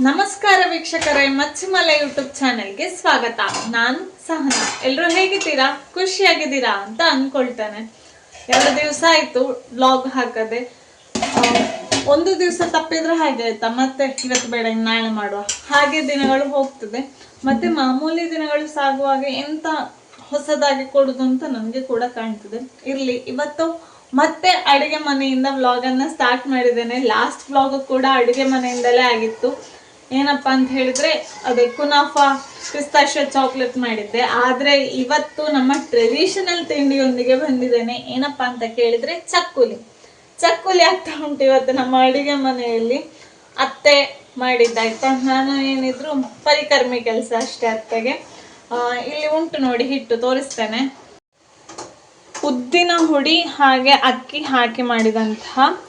ನಮಸ್ಕಾರ ವೀಕ್ಷಕರೇ, ಮಚ್ಚಿಮಲೆ ಯೂಟ್ಯೂಬ್ ಚಾನೆಲ್ಗೆ ಸ್ವಾಗತ. ನಾನು ಸಹನಾ. ಎಲ್ಲರೂ ಹೇಗಿದ್ದೀರಾ? ಖುಷಿಯಾಗಿದ್ದೀರಾ ಅಂತ ಅನ್ಕೊಳ್ತೇನೆ. ಎರಡು ದಿವಸ ಆಯ್ತು ಬ್ಲಾಗ್ ಹಾಕದೆ. ಒಂದು ದಿವಸ ತಪ್ಪಿದ್ರೆ ಹಾಗೆ ಆಯ್ತಾ? ಮತ್ತೆ ಇವತ್ತು ಬೇಡ ನಾಳೆ ಮಾಡುವ. ಹಾಗೆ ದಿನಗಳು ಹೋಗ್ತದೆ. ಮತ್ತೆ ಮಾಮೂಲಿ ದಿನಗಳು ಸಾಗುವಾಗ ಎಂತ ಹೊಸದಾಗಿ ಕೊಡುದು ಅಂತ ನನಗೆ ಕೂಡ ಕಾಣ್ತದೆ. ಇರ್ಲಿ, ಇವತ್ತು ಮತ್ತೆ ಅಡಿಗೆ ಮನೆಯಿಂದ ವ್ಲಾಗನ್ನು ಸ್ಟಾರ್ಟ್ ಮಾಡಿದ್ದೇನೆ. ಲಾಸ್ಟ್ ವ್ಲಾಗು ಕೂಡ ಅಡಿಗೆ ಮನೆಯಿಂದಲೇ ಆಗಿತ್ತು. ಏನಪ್ಪಾ ಅಂತ ಹೇಳಿದ್ರೆ, ಅದೇ ಕುನಾಫಾ ಪಿಸ್ತಾಶ್ಯ ಚಾಕ್ಲೇಟ್ ಮಾಡಿದ್ದೆ. ಆದ್ರೆ ಇವತ್ತು ನಮ್ಮ ಟ್ರೆಡಿಷನಲ್ ತಿಂಡಿಯೊಂದಿಗೆ ಬಂದಿದ್ದೇನೆ. ಏನಪ್ಪ ಅಂತ ಕೇಳಿದ್ರೆ, ಚಕ್ಕುಲಿ. ಚಕ್ಕುಲಿ ಆಗ್ತಾ ಉಂಟು ಇವತ್ತು ನಮ್ಮ ಅಡಿಗೆ ಮನೆಯಲ್ಲಿ. ಅತ್ತೆ ಮಾಡಿದ್ದಾಯ್ತಾ? ನಾನು ಏನಿದ್ರು ಪರಿಕರ್ಮಿ ಕೆಲಸ ಅಷ್ಟೇ ಅತ್ತೆಗೆ. ಇಲ್ಲಿ ಉಂಟು ನೋಡಿ, ಹಿಟ್ಟು ತೋರಿಸ್ತೇನೆ. ಉದ್ದಿನ ಹುಡಿ ಹಾಗೆ ಅಕ್ಕಿ ಹಾಕಿ ಮಾಡಿದಂತಹ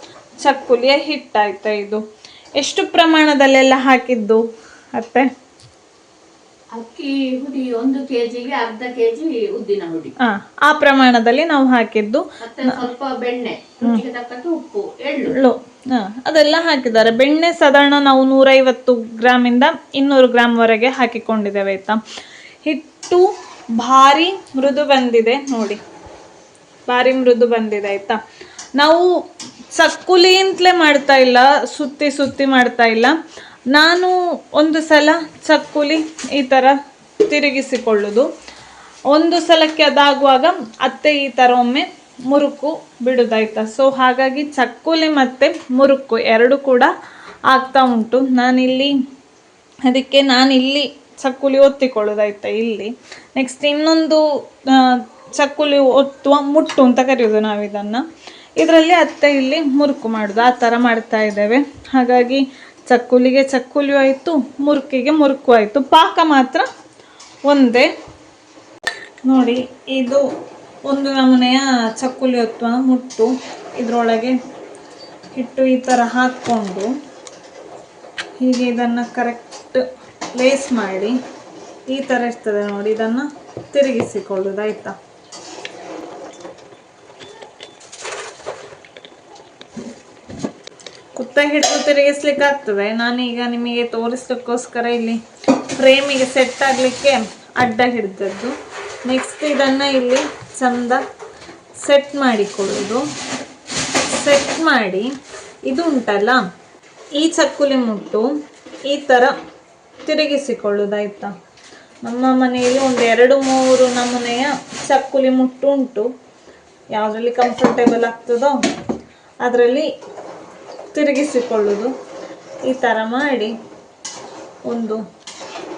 ಚಕ್ಕುಲಿಯ ಹಿಟ್ಟಾಯ್ತಾ ಇದು. ಎಷ್ಟು ಪ್ರಮಾಣದಲ್ಲೆಲ್ಲ ಹಾಕಿದ್ದು ಅತ್ತೆ? ಅಕ್ಕಿ ಹುಡಿ ಒಂದು ಕೆಜಿಗೆ ಅರ್ಧ ಕೆಜಿ ಉದ್ದಿನ ಹುಡಿ. ಆ, ಆ ಪ್ರಮಾಣದಲ್ಲಿ ನಾವು ಹಾಕಿದ್ದು. ಮತ್ತೆ ಸ್ವಲ್ಪ ಬೆಣ್ಣೆ ರುಚಿಗೆ ತಕ್ಕಂತೆ ಉಪ್ಪು ಎಳ್ಳು. ಎಳ್ಳು ಆ, ಅದೆಲ್ಲ ಹಾಕಿದ್ದಾರೆ. ಬೆಣ್ಣೆ ಸಾಧಾರಣ ನಾವು ನೂರೈವತ್ತು ಗ್ರಾಮಿಂದ ಇನ್ನೂರು ಗ್ರಾಮ್ ವರೆಗೆ ಹಾಕಿಕೊಂಡಿದ್ದೇವೆ ಆಯ್ತಾ? ಹಿಟ್ಟು ಭಾರಿ ಮೃದು ಬಂದಿದೆ ನೋಡಿ. ಭಾರಿ ಮೃದು ಬಂದಿದೆ ಆಯ್ತಾ? ನಾವು ಚಕ್ಕುಲಿ ಅಂತಲೇ ಮಾಡ್ತಾ ಇಲ್ಲ, ಸುತ್ತಿ ಸುತ್ತಿ ಮಾಡ್ತಾ ಇಲ್ಲ. ನಾನು ಒಂದು ಸಲ ಚಕ್ಕುಲಿ ಈ ಥರ ತಿರುಗಿಸಿಕೊಳ್ಳೋದು. ಒಂದು ಸಲಕ್ಕೆ ಅದಾಗುವಾಗ ಅತ್ತೆ ಈ ಥರ ಒಮ್ಮೆ ಮುರುಕು ಬಿಡೋದಾಯ್ತಾ. ಸೊ ಹಾಗಾಗಿ ಚಕ್ಕುಲಿ ಮತ್ತು ಮುರುಕು ಎರಡು ಕೂಡ ಆಗ್ತಾ ಉಂಟು. ನಾನಿಲ್ಲಿ, ಅದಕ್ಕೆ ನಾನು ಇಲ್ಲಿ ಚಕ್ಕುಲಿ ಒತ್ತಿಕೊಳ್ಳೋದಾಯ್ತಾ, ಇಲ್ಲಿ. ನೆಕ್ಸ್ಟ್ ಇನ್ನೊಂದು ಚಕ್ಕುಲಿ ಒತ್ತುವ ಮುಟ್ಟು ಅಂತ ಕರೆಯೋದು ನಾವು ಇದನ್ನು ಇದರಲ್ಲಿ ಅತ್ತೆ ಇಲ್ಲಿ ಮುರುಕು ಮಾಡೋದು, ಆ ಥರ ಮಾಡ್ತಾ ಇದ್ದೇವೆ. ಹಾಗಾಗಿ ಚಕ್ಕುಲಿಗೆ ಚಕ್ಕುಲಿ ಆಯಿತು, ಮುರುಕಿಗೆ ಮುರುಕು ಆಯಿತು. ಪಾಕ ಮಾತ್ರ ಒಂದೇ. ನೋಡಿ, ಇದು ಒಂದು ನಮೂನೆಯ ಚಕ್ಕುಲಿ ಒತ್ತುವ ಮುಟ್ಟು. ಇದರೊಳಗೆ ಹಿಟ್ಟು ಈ ಥರ ಹಾಕ್ಕೊಂಡು ಹೀಗೆ ಇದನ್ನು ಕರೆಕ್ಟ್ ಲೇಸ್ ಮಾಡಿ ಈ ಥರ ಇರ್ತದೆ ನೋಡಿ, ಇದನ್ನು ತಿರುಗಿಸಿಕೊಳ್ಳೋದು, ಆಯ್ತಾ? ಹಿಡಿದು ತಿರುಗಿಸ್ಲಿಕ್ಕೆ ಆಗ್ತದೆ ನಾನೀಗ ನಿಮಗೆ ತೋರಿಸ್ಲಿಕ್ಕೋಸ್ಕರ ಇಲ್ಲಿ ಫ್ರೇಮಿಗೆ ಸೆಟ್ ಆಗಲಿಕ್ಕೆ ಅಡ್ಡ ಹಿಡಿದದ್ದು. ನೆಕ್ಸ್ಟ್ ಇದನ್ನು ಇಲ್ಲಿ ಚಂದ ಸೆಟ್ ಮಾಡಿಕೊಳ್ಳೋದು. ಸೆಟ್ ಮಾಡಿ ಇದು ಉಂಟಲ್ಲ ಈ ಚಕ್ಕುಲಿ ಮುಟ್ಟು ಈ ಥರ ತಿರುಗಿಸಿಕೊಳ್ಳೋದಾಯ್ತಾ? ನಮ್ಮ ಮನೆಯಲ್ಲಿ ಒಂದು ಎರಡು ಮೂರು ನಮೂನೆಯ ಚಕ್ಕುಲಿ ಮುಟ್ಟು ಉಂಟು. ಯಾವುದರಲ್ಲಿ ಕಂಫರ್ಟೇಬಲ್ ಆಗ್ತದೋ, ಅದರಲ್ಲಿ ತಿರುಗಿಸಿಕೊಳ್ಳೋದು. ಈ ಥರ ಮಾಡಿ ಒಂದು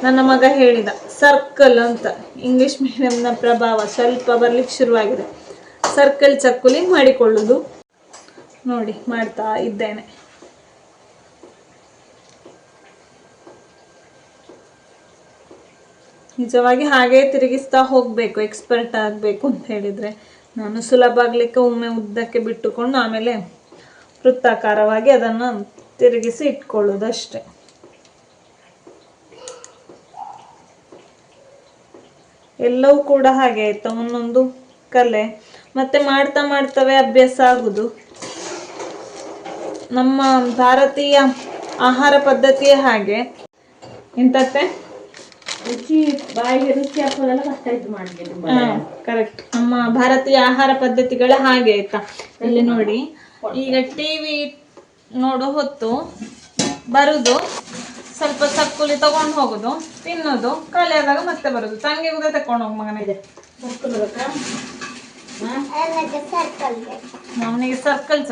ನನ್ನ ಮಗ ಹೇಳಿದ ಸರ್ಕಲ್ ಅಂತ. ಇಂಗ್ಲೀಷ್ ಮೀಡಿಯಮ್ನ ಪ್ರಭಾವ ಸ್ವಲ್ಪ ಬರ್ಲಿಕ್ಕೆ ಶುರುವಾಗಿದೆ. ಸರ್ಕಲ್ ಚಕ್ಕುಲಿ ಮಾಡಿಕೊಳ್ಳೋದು. ನೋಡಿ, ಮಾಡ್ತಾ ಇದ್ದೇನೆ. ನಿಜವಾಗಿ ಹಾಗೆ ತಿರುಗಿಸ್ತಾ ಹೋಗಬೇಕು ಎಕ್ಸ್ಪರ್ಟ್ ಆಗಬೇಕು ಅಂತ ಹೇಳಿದರೆ ನಾನು ಸುಲಭ ಆಗಲಿಕ್ಕೆ ಒಮ್ಮೆ ಉದ್ದಕ್ಕೆ ಬಿಟ್ಟುಕೊಂಡು ಆಮೇಲೆ ವೃತ್ತಾಕಾರವಾಗಿ ಅದನ್ನು ತಿರುಗಿಸಿ ಇಟ್ಕೊಳ್ಳೋದು ಅಷ್ಟೇ ಎಲ್ಲವೂ ಕೂಡ ಹಾಗೆ ಆಯ್ತಾ ಒಂದೊಂದು ಕಲೆ. ಮತ್ತೆ ಮಾಡ್ತಾ ಮಾಡ್ತವೆ ಅಭ್ಯಾಸ ಆಗುದು. ನಮ್ಮ ಭಾರತೀಯ ಆಹಾರ ಪದ್ಧತಿಯ ಹಾಗೆ. ಎಂತತ್ತೆ ರುಚಿ ಬಾಯಿಗೆ ರುಚಿ ಹಾಕೋದೆಲ್ಲ ಕಷ್ಟ ಇದ್ದು ಕರೆಕ್ಟ್ ನಮ್ಮ ಭಾರತೀಯ ಆಹಾರ ಪದ್ಧತಿಗಳ ಹಾಗೆ ಆಯ್ತಾ. ಇಲ್ಲಿ ನೋಡಿ ಈಗ ಟಿವಿ ನೋಡೋ ಹೊತ್ತು ಬರುದು ಸ್ವಲ್ಪ ಚಕ್ಕುಲಿ ತಗೊಂಡು ಹೋಗುದು ತಿನ್ನೋದು ಖಾಲಿ ಆದಾಗ ಮತ್ತೆ ಬರುದು. ತಂಗಿ ಕೂಡ ತಕೊಂಡು ಹೋಗ್ ಮಗನಿಗೆ ಇದೆ. ಹಾ? ಅವನಿಗೆ ಸರ್ಕಲ್.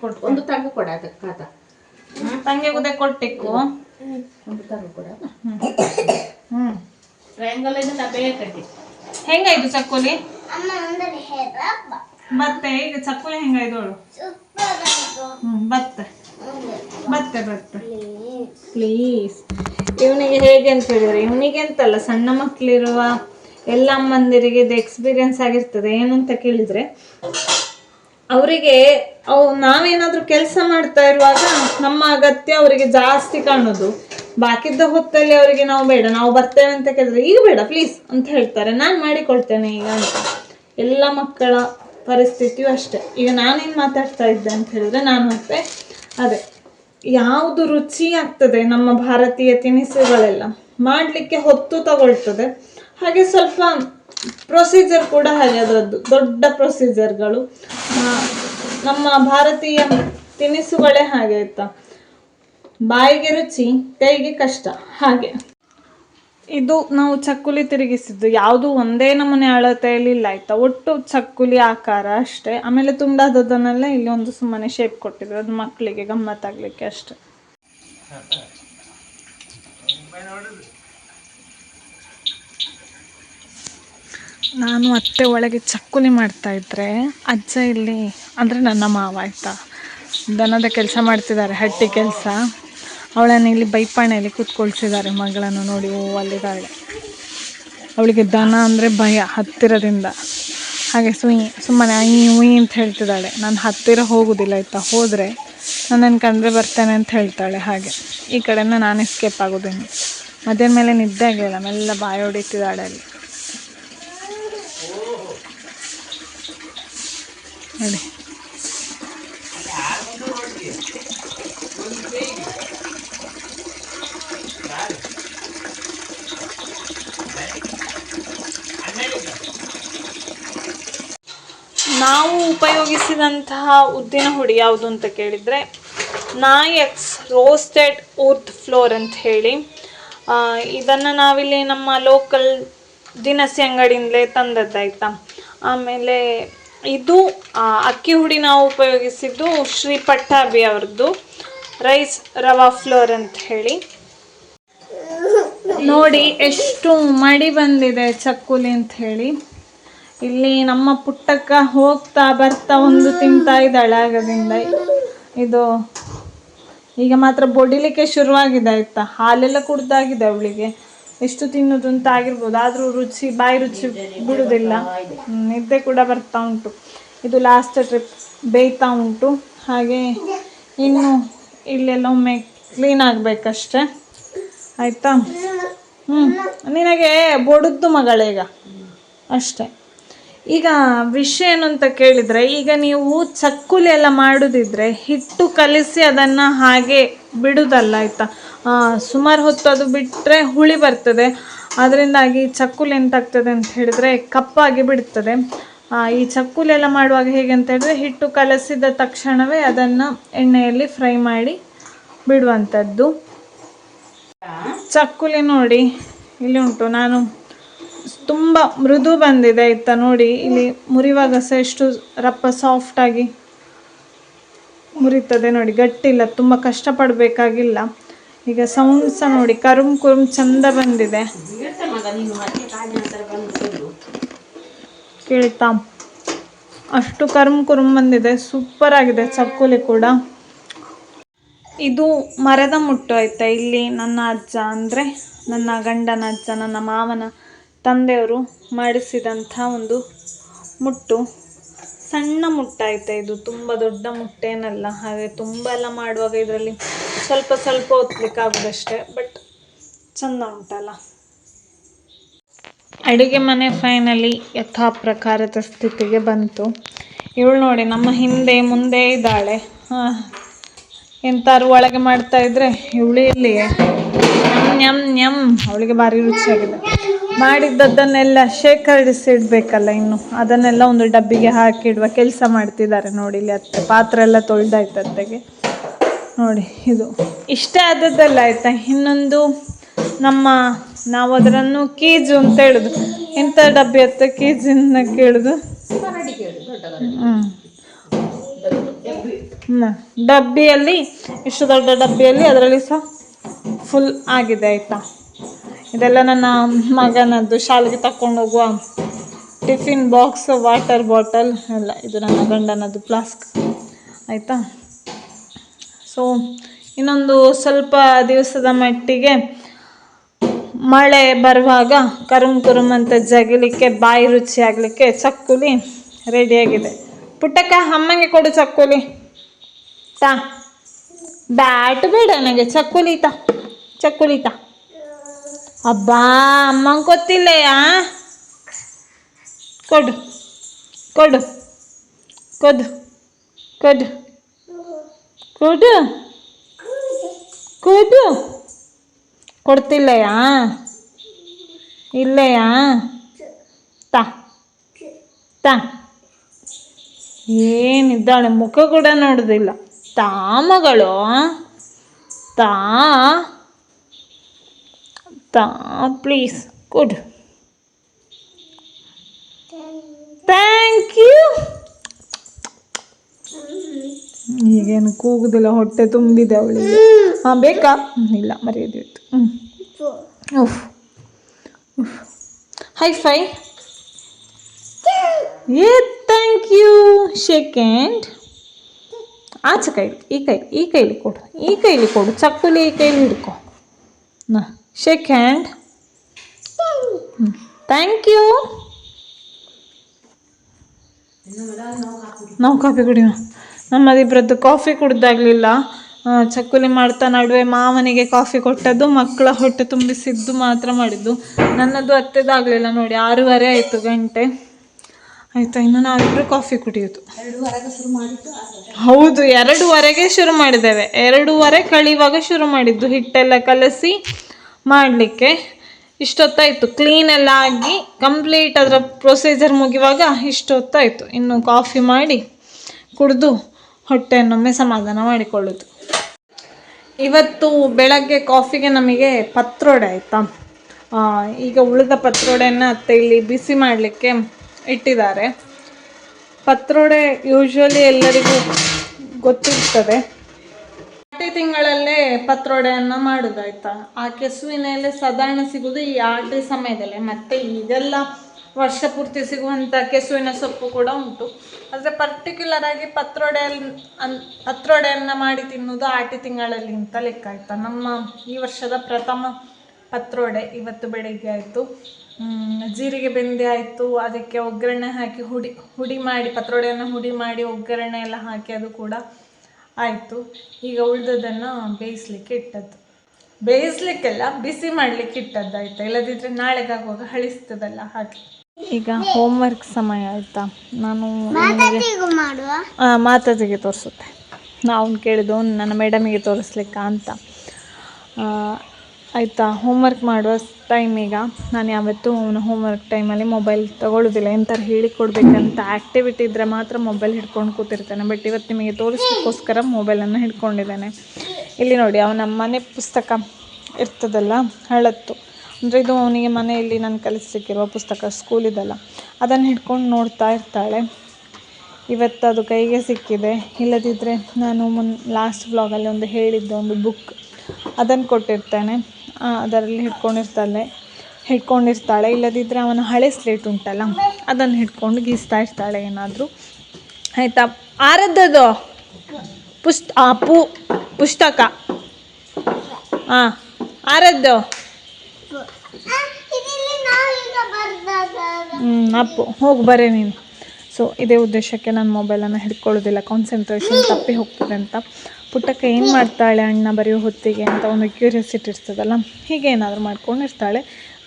ಕೊಟ್ಟು ಒಂದು ತಂಗ ಕೊಡ ಅದಕ್ಕಾದ ತಂಗಿ ಕೂಡ ಕೊಟ್ಟಿಕ್ಕು. ಒಂದು ತಂಗ ಕೊಡ. ಹ್ಮ್. ಟ್ರಯಾಂಗಲ್ ಇಂದ ಬೇಗ ಕಟ್ಟಿ. ಹೆಂಗಾಯ್ತು ಚಕ್ಕುಲಿ? ಮತ್ತೆ ಬತ್ತೆ ಈಗ ಚಕ್ಕುಲಿ ಹೆಂಗಾಯ್ತು ಅವಳು ಬತ್ತೆ. ಬತ್ತೆ ಬತ್ತೆ. ಪ್ಲೀಸ್. ಇವನಿಗೆ ಹೇಗೆ ಅಂತ ಹೇಳಿದ್ರೆ ಇವನಿಗೆ ಅಂತಲ್ಲ ಸಣ್ಣ ಮಕ್ಕಳಿರುವ ಎಲ್ಲ ಅಮ್ಮಂದಿರಿಗೆ ಇದು ಎಕ್ಸ್ಪೀರಿಯನ್ಸ್ ಆಗಿರ್ತದೆ. ಏನು ಅಂತ ಕೇಳಿದ್ರೆ ಅವರಿಗೆ ಅವು ನಾವೇನಾದ್ರೂ ಕೆಲಸ ಮಾಡ್ತಾ ಇರುವಾಗ ನಮ್ಮ ಅಗತ್ಯ ಅವರಿಗೆ ಜಾಸ್ತಿ ಕಾಣೋದು. ಬಾಕಿದ್ದ ಹೊತ್ತಲ್ಲಿ ಅವರಿಗೆ ನಾವು ಬೇಡ, ನಾವು ಬರ್ತೇವೆ ಅಂತ ಕೇಳಿದ್ರೆ, ಈಗ ಬೇಡ ಪ್ಲೀಸ್ ಅಂತ ಹೇಳ್ತಾರೆ. ನಾನು ಮಾಡಿಕೊಳ್ತೇನೆ ಈಗ ಅಂತ. ಎಲ್ಲ ಮಕ್ಕಳ ಪರಿಸ್ಥಿತಿಯು ಅಷ್ಟೇ. ಈಗ ನಾನೇನು ಮಾತಾಡ್ತಾ ಇದ್ದೆ ಅಂತ ಹೇಳಿದ್ರೆ ನಾನು ಮತ್ತೆ ಅದೇ. ಯಾವುದು ರುಚಿ ಆಗ್ತದೆ ನಮ್ಮ ಭಾರತೀಯ ತಿನಿಸುಗಳೆಲ್ಲ? ಮಾಡಲಿಕ್ಕೆ ಹೊತ್ತು ತಗೊಳ್ತದೆ. ಹಾಗೆ ಸ್ವಲ್ಪ ಪ್ರೊಸೀಜರ್ ಕೂಡ ಹಾಗೆ, ಅದರದ್ದು ದೊಡ್ಡ ಪ್ರೊಸೀಜರ್ಗಳು ನಮ್ಮ ಭಾರತೀಯ ತಿನಿಸುಗಳೇ ಹಾಗೆ ಆಯ್ತಾ? ಬಾಯಿಗೆ ರುಚಿ, ಕೈಗೆ ಕಷ್ಟ, ಹಾಗೆ. ಇದು ನಾವು ಚಕ್ಕುಲಿ ತಿರುಗಿಸಿದ್ದು. ಯಾವುದು ಒಂದೇ ನಮೂನೆ ಅಳತೆಯಲ್ಲಿ ಇಲ್ಲ. ಆಯ್ತಾ? ಒಟ್ಟು ಚಕ್ಕುಲಿ ಆಕಾರ ಅಷ್ಟೇ. ಆಮೇಲೆ ತುಂಡಾದದನ್ನೆಲ್ಲ ಇಲ್ಲಿ ಒಂದು ಸುಮ್ಮನೆ ಶೇಪ್ ಕೊಟ್ಟಿದ್ರು. ಅದು ಮಕ್ಕಳಿಗೆ ಗಮ್ಮತ್ತಾಗ್ಲಿಕ್ಕೆ ಅಷ್ಟೆ. ನಾನು ಅತ್ತೆ ಒಳಗೆ ಚಕ್ಕುಲಿ ಮಾಡ್ತಾ ಇದ್ರೆ ಅಜ್ಜ ಇಲ್ಲಿ, ಅಂದ್ರೆ ನನ್ನ ಮಾವ, ಆಯ್ತಾ? ದನದ ಕೆಲಸ ಮಾಡ್ತಿದ್ದಾರೆ, ಹಟ್ಟಿ ಕೆಲಸ. ಅವಳನ್ನು ಇಲ್ಲಿ ಬೈಪಾಣೆಯಲ್ಲಿ ಕೂತ್ಕೊಳ್ಸಿದ್ದಾರೆ ಮಗಳನ್ನು ನೋಡಿ, ಓ, ಅಲ್ಲಿದ್ದಾಳೆ. ಅವಳಿಗೆ ದನ ಅಂದರೆ ಭಯ, ಹತ್ತಿರದಿಂದ. ಹಾಗೆ ಸುಯಿ, ಸುಮ್ಮನೆ ಅಯ್ಯಿ ಉಯ್ ಅಂತ ಹೇಳ್ತಿದ್ದಾಳೆ. ನಾನು ಹತ್ತಿರ ಹೋಗೋದಿಲ್ಲ, ಆಯಿತಾ? ಹೋದರೆ ನನ್ನನ್ನು ಕಂಡ್ರೆ ಬರ್ತೇನೆ ಅಂತ ಹೇಳ್ತಾಳೆ ಹಾಗೆ. ಈ ಕಡೆಯಿಂದ ನಾನು ಎಸ್ಕೇಪ್ ಆಗೋದೇನು. ಮಧ್ಯಾಹ್ನ ಮೇಲೆ ನಿದ್ದೆ ಆಗಲಿಲ್ಲ, ಮೆಲ್ಲ ಬಾಯಿ ಹೊಡಿತಿದ್ದಾಳೆ ಅಲ್ಲಿ. ನೋಡಿ. ನಾವು ಉಪಯೋಗಿಸಿದಂತಹ ಉದ್ದಿನ ಹುಡಿ ಯಾವುದು ಅಂತ ಕೇಳಿದರೆ ನಾಯಕ್ಸ್ ರೋಸ್ಟೆಡ್ ಊರ್ತ್ ಫ್ಲೋರ್ ಅಂತ ಹೇಳಿ. ಇದನ್ನು ನಾವಿಲ್ಲಿ ನಮ್ಮ ಲೋಕಲ್ ದಿನಸಿ ಅಂಗಡಿಯಿಂದಲೇ ತಂದದ್ದಾಯ್ತಾ? ಆಮೇಲೆ ಇದು ಅಕ್ಕಿ ಹುಡಿ ನಾವು ಉಪಯೋಗಿಸಿದ್ದು ಶ್ರೀ ಪಟ್ಟಾಭಿ ಅವ್ರದ್ದು ರೈಸ್ ರವಾ ಫ್ಲೋರ್ ಅಂತ ಹೇಳಿ. ನೋಡಿ, ಎಷ್ಟು ಮಡಿ ಬಂದಿದೆ ಚಕ್ಕುಲಿ ಅಂತ ಹೇಳಿ. ಇಲ್ಲಿ ನಮ್ಮ ಪುಟ್ಟಕ್ಕ ಹೋಗ್ತಾ ಬರ್ತಾ ಒಂದು ತಿಂತಾ ಇದ್ದಾಳೆ ಆಗದಿಂದ. ಇದು ಈಗ ಮಾತ್ರ ಬೊಡಿಲಿಕ್ಕೆ ಶುರುವಾಗಿದೆ ಆಯ್ತಾ? ಹಾಲೆಲ್ಲ ಕುಡ್ದಾಗಿದೆ ಅವಳಿಗೆ. ಎಷ್ಟು ತಿನ್ನೋದು ಅಂತ ಆಗಿರ್ಬೋದು. ಆದರೂ ರುಚಿ, ಬಾಯಿ ರುಚಿ ಬಿಡುವುದಿಲ್ಲ. ನಿದ್ದೆ ಕೂಡ ಬರ್ತಾ ಉಂಟು. ಇದು ಲಾಸ್ಟ್ ಟ್ರಿಪ್ ಬೇಯ್ತಾ ಉಂಟು. ಹಾಗೆ ಇನ್ನು ಇಲ್ಲೆಲ್ಲ ಒಮ್ಮೆ ಕ್ಲೀನ್ ಆಗಬೇಕಷ್ಟೆ. ಆಯಿತಾ? ಹ್ಞೂ ನಿನಗೆ ಬೊಡದ್ದು ಮಗಳೀಗ ಅಷ್ಟೇ. ಈಗ ವಿಷಯ ಏನು ಅಂತ ಕೇಳಿದರೆ, ಈಗ ನೀವು ಚಕ್ಕುಲಿ ಎಲ್ಲ ಮಾಡೋದಿದ್ರೆ ಹಿಟ್ಟು ಕಲಿಸಿ ಅದನ್ನು ಹಾಗೆ ಬಿಡೋದಲ್ಲ ಆಯಿತಾ? ಸುಮಾರು ಹೊತ್ತು ಅದು ಬಿಟ್ಟರೆ ಹುಳಿ ಬರ್ತದೆ. ಅದರಿಂದಾಗಿ ಚಕ್ಕುಲಿ ಎಂತಾಗ್ತದೆ ಅಂತ ಹೇಳಿದರೆ ಕಪ್ಪಾಗಿ ಬಿಡ್ತದೆ. ಈ ಚಕ್ಕುಲಿ ಎಲ್ಲ ಮಾಡುವಾಗ ಹೇಗೆ ಅಂತ ಹೇಳಿದ್ರೆ ಹಿಟ್ಟು ಕಲಸಿದ ತಕ್ಷಣವೇ ಅದನ್ನು ಎಣ್ಣೆಯಲ್ಲಿ ಫ್ರೈ ಮಾಡಿ ಬಿಡುವಂಥದ್ದು ಚಕ್ಕುಲಿ ನೋಡಿ, ಇಲ್ಲಿ ಉಂಟು. ನಾನು ತುಂಬ ಮೃದು ಬಂದಿದೆ ಇತ್ತ ನೋಡಿ. ಇಲ್ಲಿ ಮುರಿವಾಗ ಸಹ ಎಷ್ಟು ರಪ್ಪ ಸಾಫ್ಟಾಗಿ ಮುರಿತದೆ ನೋಡಿ. ಗಟ್ಟಿಲ್ಲ, ತುಂಬ ಕಷ್ಟಪಡಬೇಕಾಗಿಲ್ಲ. ಈಗ ಸೌಂಡ್ ಸಹ ನೋಡಿ ಕರುಮ್ ಕುರುಮ್ ಚಂದ ಬಂದಿದೆ. ಕೇಳ್ತಾ? ಅಷ್ಟು ಕರುಮ್ ಕುರುಮ್ ಬಂದಿದೆ. ಸೂಪರ್ ಆಗಿದೆ ಚಕ್ಕುಲಿ ಕೂಡ. ಇದು ಮರದ ಮುಟ್ಟು ಆಯ್ತಾ ಇಲ್ಲಿ ನನ್ನ ಅಜ್ಜ ಅಂದರೆ ನನ್ನ ಗಂಡನ ಅಜ್ಜ, ನನ್ನ ಮಾವನ ತಂದೆಯವರು ಮಾಡಿಸಿದಂಥ ಒಂದು ಮುಟ್ಟು. ಸಣ್ಣ ಮುಟ್ಟಾಯಿತೆ ಇದು, ತುಂಬ ದೊಡ್ಡ ಮುಟ್ಟೇನಲ್ಲ. ಹಾಗೆ ತುಂಬ ಎಲ್ಲ ಮಾಡುವಾಗ ಇದರಲ್ಲಿ ಸ್ವಲ್ಪ ಸ್ವಲ್ಪ ಒತ್ತಲಿಕ್ಕಾಗೋದಷ್ಟೇ ಬಟ್ ಚಂದ ಉಂಟಲ್ಲ. ಅಡುಗೆ ಮನೆ ಫೈನಲಿ ಯಥಾ ಪ್ರಕಾರದ ಸ್ಥಿತಿಗೆ ಬಂತು. ಇವಳು ನೋಡಿ, ನಮ್ಮ ಹಿಂದೆ ಮುಂದೆ ಇದ್ದಾಳೆ. ಎಂತಾರು ಒಳಗೆ ಮಾಡ್ತಾ ಇದ್ರೆ ಇವಳು ಇಲ್ಲಿಯೇ ಞಮ್ ಞಮ್ ಅವಳಿಗೆ ಭಾರಿ ರುಚಿಯಾಗಿದೆ. ಮಾಡಿದ್ದದ್ದನ್ನೆಲ್ಲ ಶೇಖರಿಸಿಡ್ಬೇಕಲ್ಲ ಇನ್ನು. ಅದನ್ನೆಲ್ಲ ಒಂದು ಡಬ್ಬಿಗೆ ಹಾಕಿಡುವ ಕೆಲಸ ಮಾಡ್ತಿದ್ದಾರೆ ನೋಡಿ ಇಲ್ಲಿ ಅತ್ತೆ. ಪಾತ್ರೆ ಎಲ್ಲ ತೊಳೆದಾಯ್ತು ನೋಡಿ, ಇದು. ಇಷ್ಟೇ ಆದದ್ದಲ್ಲ ಆಯ್ತಾ? ಇನ್ನೊಂದು ನಮ್ಮ ನಾವು ಅದರನ್ನು ಕೀಜು ಅಂತ ಹೇಳುದು. ಎಂಥ ಡಬ್ಬಿ ಅತ್ತ ಕೀಜಿನ ಕೇಳುದು? ಹ್ಮ್. ಡಬ್ಬಿಯಲ್ಲಿ, ಇಷ್ಟು ದೊಡ್ಡ ಡಬ್ಬಿಯಲ್ಲಿ ಅದರಲ್ಲಿ ಸಹ ಫುಲ್ ಆಗಿದೆ ಆಯ್ತಾ? ಇದೆಲ್ಲ ನನ್ನ ಮಗನದ್ದು. ಶಾಲೆಗೆ ತಕೊಂಡು ಹೋಗುವ ಟಿಫಿನ್ ಬಾಕ್ಸ್, ವಾಟರ್ ಬಾಟಲ್ ಎಲ್ಲ. ಇದು ನನ್ನ ಗಂಡನದ್ದು ಫ್ಲಾಸ್ಕ್. ಆಯಿತಾ? ಸೊ ಇನ್ನೊಂದು ಸ್ವಲ್ಪ ದಿವಸದ ಮಟ್ಟಿಗೆ ಮಳೆ ಬರುವಾಗ ಕರುಮ್ ಕುರುಮ್ ಅಂತ ಜಗಲಿಕ್ಕೆ, ಬಾಯಿ ರುಚಿ ಆಗಲಿಕ್ಕೆ ಚಕ್ಕುಲಿ ರೆಡಿಯಾಗಿದೆ ಪುಟ್ಟಕ್ಕ, ಅಮ್ಮಂಗೆ ಕೊಡು ಚಕ್ಕುಲಿ. ತಾ. ಬ್ಯಾಟ್ ಬೇಡ ನನಗೆ. ಚಕ್ಕುಲಿ ತಾ. ಚಕ್ಕುಲಿ ತಾ. ಅಬ್ಬಾ, ಅಮ್ಮಂಗೆ ಗೊತ್ತಿಲ್ಲ ಕೊಡು ಕೊಡು ಕೊಡು ಕೊದು ಕೊಡು ಕೊಡು. ಕೊಡ್ತಿಲ್ಲಯ್ಯ? ಇಲ್ಲಯ್ಯ? ತಾ ತಾ. ಏನಿದ್ದಾಳೆ, ಮುಖ ಕೂಡ ನೋಡೋದಿಲ್ಲ. ತಾ ಮಗಳು, ತಾ. ತಾ ಪ್ಲೀಸ್ ಗುಡ್ ಥ್ಯಾಂಕ್ ಯು ಈಗೇನು ಕೂಗುದಿಲ್ಲ ಹೊಟ್ಟೆ ತುಂಬಿದೆ ಅವಳಿಗೆ. ಹಾಂ ಬೇಕಾ? ಇಲ್ಲ ಮರೆಯೋದಿತ್ತು. ಹ್ಞೂ ಹೈ ಫೈ ಏ ಥ್ಯಾಂಕ್ ಯು ಸೆಕೆಂಡ್ ಆಚೆ ಕೈಲಿ ಈ ಕೈ ಈ ಕೈಲಿ ಕೊಡು ಈ ಕೈಲಿ ಕೊಡು. ಚಕ್ಕುಲಿ ಈ ಕೈಲಿ ಹಿಡ್ಕೊ. ನಾ. ಶೇಕ್ ಹ್ಯಾಂಡ್ ಥ್ಯಾಂಕ್ ಯು ನಾವು ಕಾಫಿ ಕುಡಿಯುವ ನಮ್ಮದಿಬ್ಬರದ್ದು ಕಾಫಿ ಕುಡ್ದಾಗಲಿಲ್ಲ. ಚಕ್ಕುಲಿ ಮಾಡ್ತಾ ನಡುವೆ ಮಾವನಿಗೆ ಕಾಫಿ ಕೊಟ್ಟದ್ದು, ಮಕ್ಕಳ ಹೊಟ್ಟೆ ತುಂಬಿಸಿದ್ದು ಮಾತ್ರ ಮಾಡಿದ್ದು. ನನ್ನದು ಅತ್ತೆದಾಗಲಿಲ್ಲ ನೋಡಿ, ಆರೂವರೆ ಆಯಿತು ಗಂಟೆ. ಆಯಿತಾ, ಇನ್ನು ನಾವಿಬ್ಬರು ಕಾಫಿ ಕುಡಿಯೋದು. ಹೌದು, ಎರಡೂವರೆಗೆ ಶುರು ಮಾಡಿದ್ದೇವೆ. ಎರಡೂವರೆ ಕಳಿವಾಗ ಶುರು ಮಾಡಿದ್ದು. ಹಿಟ್ಟೆಲ್ಲ ಕಲಸಿ ಮಾಡಲಿಕ್ಕೆ ಇಷ್ಟೊತ್ತಾಯಿತು. ಕ್ಲೀನೆಲ್ಲ ಆಗಿ ಕಂಪ್ಲೀಟ್ ಅದರ ಪ್ರೊಸೀಜರ್ ಮುಗಿವಾಗ ಇಷ್ಟೊತ್ತಾಯಿತು. ಇನ್ನು ಕಾಫಿ ಮಾಡಿ ಕುಡಿದು ಹೊಟ್ಟೆಯನ್ನೊಮ್ಮೆ ಸಮಾಧಾನ ಮಾಡಿಕೊಳ್ಳೋದು. ಇವತ್ತು ಬೆಳಗ್ಗೆ ಕಾಫಿಗೆ ನಮಗೆ ಪತ್ರೊಡೆ ಆಯಿತಾ? ಈಗ ಉಳಿದ ಪತ್ರೊಡೆಯನ್ನು ಅತ್ತೆ ಇಲ್ಲಿ ಬಿಸಿ ಮಾಡಲಿಕ್ಕೆ ಇಟ್ಟಿದ್ದಾರೆ. ಪತ್ರೊಡೆ ಯೂಶ್ವಲಿ ಎಲ್ಲರಿಗೂ ಗೊತ್ತಿರ್ತದೆ. ತಿಂಗಳಲ್ಲೇ ಪತ್ರೊಡೆಯನ್ನು ಮಾಡೋದಾಯ್ತಾ ಆ ಕೆಸುವಿನ ಎಲೆ ಸಾಧಾರಣ ಸಿಗೋದು ಈ ಆಟಿ ಸಮಯದಲ್ಲೇ. ಮತ್ತೆ ಈಗೆಲ್ಲ ವರ್ಷ ಪೂರ್ತಿ ಸಿಗುವಂಥ ಕೆಸುವಿನ ಸೊಪ್ಪು ಕೂಡ ಉಂಟು. ಆದರೆ ಪರ್ಟಿಕ್ಯುಲರ್ ಆಗಿ ಪತ್ರೊಡೆ ಅನ್, ಪತ್ರೊಡೆಯನ್ನು ಮಾಡಿ ತಿನ್ನೋದು ಆಟಿ ತಿಂಗಳಲ್ಲಿ ಅಂತ ಲೆಕ್ಕ ಆಯ್ತಾ? ನಮ್ಮ ಈ ವರ್ಷದ ಪ್ರಥಮ ಪತ್ರೊಡೆ ಇವತ್ತು ಬೆಳಿಗ್ಗೆ ಆಯಿತು. ಜೀರಿಗೆ ಬೆಂದೆ ಆಯಿತು. ಅದಕ್ಕೆ ಒಗ್ಗರಣೆ ಹಾಕಿ ಹುಡಿ ಹುಡಿ ಮಾಡಿ, ಪತ್ರೊಡೆಯನ್ನು ಹುಡಿ ಮಾಡಿ ಒಗ್ಗರಣೆ ಎಲ್ಲ ಹಾಕಿ ಅದು ಕೂಡ ಆಯಿತು. ಈಗ ಉಳಿದದನ್ನು ಬೇಯಿಸ್ಲಿಕ್ಕೆ ಇಟ್ಟದ್ದು. ಬೇಯಿಸ್ಲಿಕ್ಕೆಲ್ಲ ಬಿಸಿ ಮಾಡಲಿಕ್ಕೆ ಇಟ್ಟದ್ದು ಆಯಿತಾ? ಇಲ್ಲದಿದ್ದರೆ ನಾಳೆಗಾಗುವಾಗ ಹಳಿಸ್ತದಲ್ಲ ಹಾಗೆ. ಈಗ ಹೋಮ್ವರ್ಕ್ ಸಮಯ ಆಯಿತಾ? ನಾನು ಮಾತಾಜಿಗೆ ತೋರಿಸುತ್ತೆ. ನಾವು ಕೇಳಿದ್ದು ನನ್ನ ಮೇಡಮಿಗೆ ತೋರಿಸ್ಲಿಕ್ಕ ಅಂತ ಆಯಿತಾ? ಹೋಮ್ವರ್ಕ್ ಮಾಡುವ ಟೈಮ್ ಈಗ. ನಾನು ಯಾವತ್ತೂ ಅವನ ಹೋಮ್ವರ್ಕ್ ಟೈಮಲ್ಲಿ ಮೊಬೈಲ್ ತಗೊಳ್ಳೋದಿಲ್ಲ ಎಂಥರು ಹೇಳಿಕೊಡ್ಬೇಕಂತ ಆ್ಯಕ್ಟಿವಿಟಿ ಇದ್ದರೆ ಮಾತ್ರ ಮೊಬೈಲ್ ಹಿಡ್ಕೊಂಡು ಕೂತಿರ್ತಾನೆ. ಬಟ್ ಇವತ್ತು ನಿಮಗೆ ತೋರಿಸೋದಕ್ಕೋಸ್ಕರ ಮೊಬೈಲನ್ನು ಹಿಡ್ಕೊಂಡಿದ್ದಾನೆ. ಇಲ್ಲಿ ನೋಡಿ, ಅವನ ಮನೆ ಪುಸ್ತಕ ಇರ್ತದಲ್ಲ, ಹಳತ್ತು. ಅಂದರೆ ಇದು ಅವನಿಗೆ ಮನೆಯಲ್ಲಿ ನಾನು ಕಲಿಸಿಕ್ಕಿರುವ ಪುಸ್ತಕ ಸ್ಕೂಲಿದೆಲ್ಲ ಅದನ್ನು ಹಿಡ್ಕೊಂಡು ನೋಡ್ತಾ ಇರ್ತಾಳೆ. ಇವತ್ತು ಅದು ಕೈಗೆ ಸಿಕ್ಕಿದೆ. ಇಲ್ಲದಿದ್ದರೆ ನಾನು ಮುನ್ ಲಾಸ್ಟ್ ವ್ಲಾಗಲ್ಲಿ ಒಂದು ಹೇಳಿದ್ದೆ, ಒಂದು ಬುಕ್ ಅದನ್ನು ಕೊಟ್ಟಿರ್ತೇನೆ. ಅದರಲ್ಲಿ ಹಿಡ್ಕೊಂಡಿರ್ತಾಳೆ. ಹಿಡ್ಕೊಂಡಿರ್ತಾಳೆ ಇಲ್ಲದಿದ್ದರೆ ಅವನ ಹಳೆ ಸ್ಲೇಟ್ ಉಂಟಲ್ಲ ಅದನ್ನು ಹಿಡ್ಕೊಂಡು ಗೀಸ್ತಾ ಇರ್ತಾಳೆ ಏನಾದರೂ. ಆಯಿತಾ? ಆರದ್ದದು ಪುಸ್ತ ಆ, ಪು ಪುಸ್ತಕ. ಹಾಂ ಆರದ್ದು? ಹ್ಞೂ ಅಪ್ಪು ಹೋಗಿ ಬರೇ ನೀನು. ಸೊ ಇದೇ ಉದ್ದೇಶಕ್ಕೆ ನಾನು ಮೊಬೈಲನ್ನು ಹಿಡ್ಕೊಳ್ಳೋದಿಲ್ಲ. ಕಾನ್ಸಂಟ್ರೇಷನ್ ತಪ್ಪಿ ಹೋಗ್ತದೆ ಅಂತ. ಪುಟ್ಟಕ್ಕೆ ಏನು ಮಾಡ್ತಾಳೆ? ಅಣ್ಣ ಬರೆಯೋ ಹೊತ್ತಿಗೆ ಅಂತ ಒಂದು ಕ್ಯೂರಿಯಾಸಿಟಿ ಇರ್ತದಲ್ಲ? ಹೀಗೆ ಏನಾದರೂ ಮಾಡ್ಕೊಂಡಿರ್ತಾಳೆ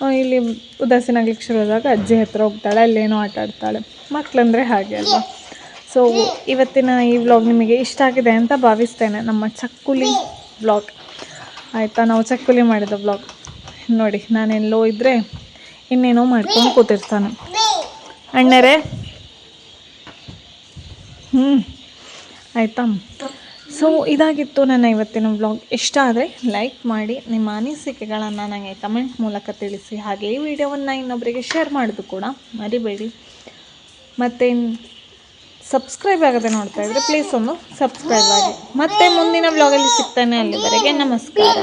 ಇಲ್ಲಿ ಇಲ್ಲಿ ಉದಾಸೀನಾಗ್ಲಿಕ್ಕೆ ಶುರುವಾದಾಗ ಅಜ್ಜಿ ಹತ್ತಿರ ಹೋಗ್ತಾಳೆ. ಅಲ್ಲೇನೋ ಆಟ ಆಡ್ತಾಳೆ. ಮಕ್ಕಳಂದರೆ ಹಾಗೆ ಅಲ್ವಾ? ಸೊ ಇವತ್ತಿನ ಈ ವ್ಲಾಗ್ ನಿಮಗೆ ಇಷ್ಟ ಆಗಿದೆ ಅಂತ ಭಾವಿಸ್ತೇನೆ. ನಮ್ಮ ಚಕ್ಕುಲಿ ವ್ಲಾಗ್ ಆಯಿತಾ? ನಾವು ಚಕ್ಕುಲಿ ಮಾಡಿದ ವ್ಲಾಗ್ ನೋಡಿ, ನಾನೆಲ್ಲೋ ಇದ್ದರೆ ಇನ್ನೇನೋ ಮಾಡ್ಕೊಂಡು ಕೂತಿರ್ತಾನೆ. ಅಣ್ಣರೇ ಹ್ಞೂ ಆಯಿತಾ ಸೊ ಇದಾಗಿತ್ತು ನನ್ನ ಇವತ್ತಿನ ವ್ಲಾಗ್ ಇಷ್ಟ ಆದರೆ ಲೈಕ್ ಮಾಡಿ, ನಿಮ್ಮ ಅನಿಸಿಕೆಗಳನ್ನು ನನಗೆ ಕಮೆಂಟ್ ಮೂಲಕ ತಿಳಿಸಿ. ಹಾಗೆ ಈ ವಿಡಿಯೋವನ್ನು ಇನ್ನೊಬ್ಬರಿಗೆ ಶೇರ್ ಮಾಡೋದು ಕೂಡ ಮರಿಬೇಡಿ. ಮತ್ತು ಸಬ್ಸ್ಕ್ರೈಬ್ ಆಗದೆ ನೋಡ್ತಾ ಇದ್ರೆ ಪ್ಲೀಸ್ ಒಂದು ಸಬ್ಸ್ಕ್ರೈಬ್ ಆಗಿ. ಮತ್ತೆ ಮುಂದಿನ ವ್ಲಾಗಲ್ಲಿ ಸಿಗ್ತಾನೆ ಅಲ್ಲಿವರೆಗೆ. ನಮಸ್ಕಾರ.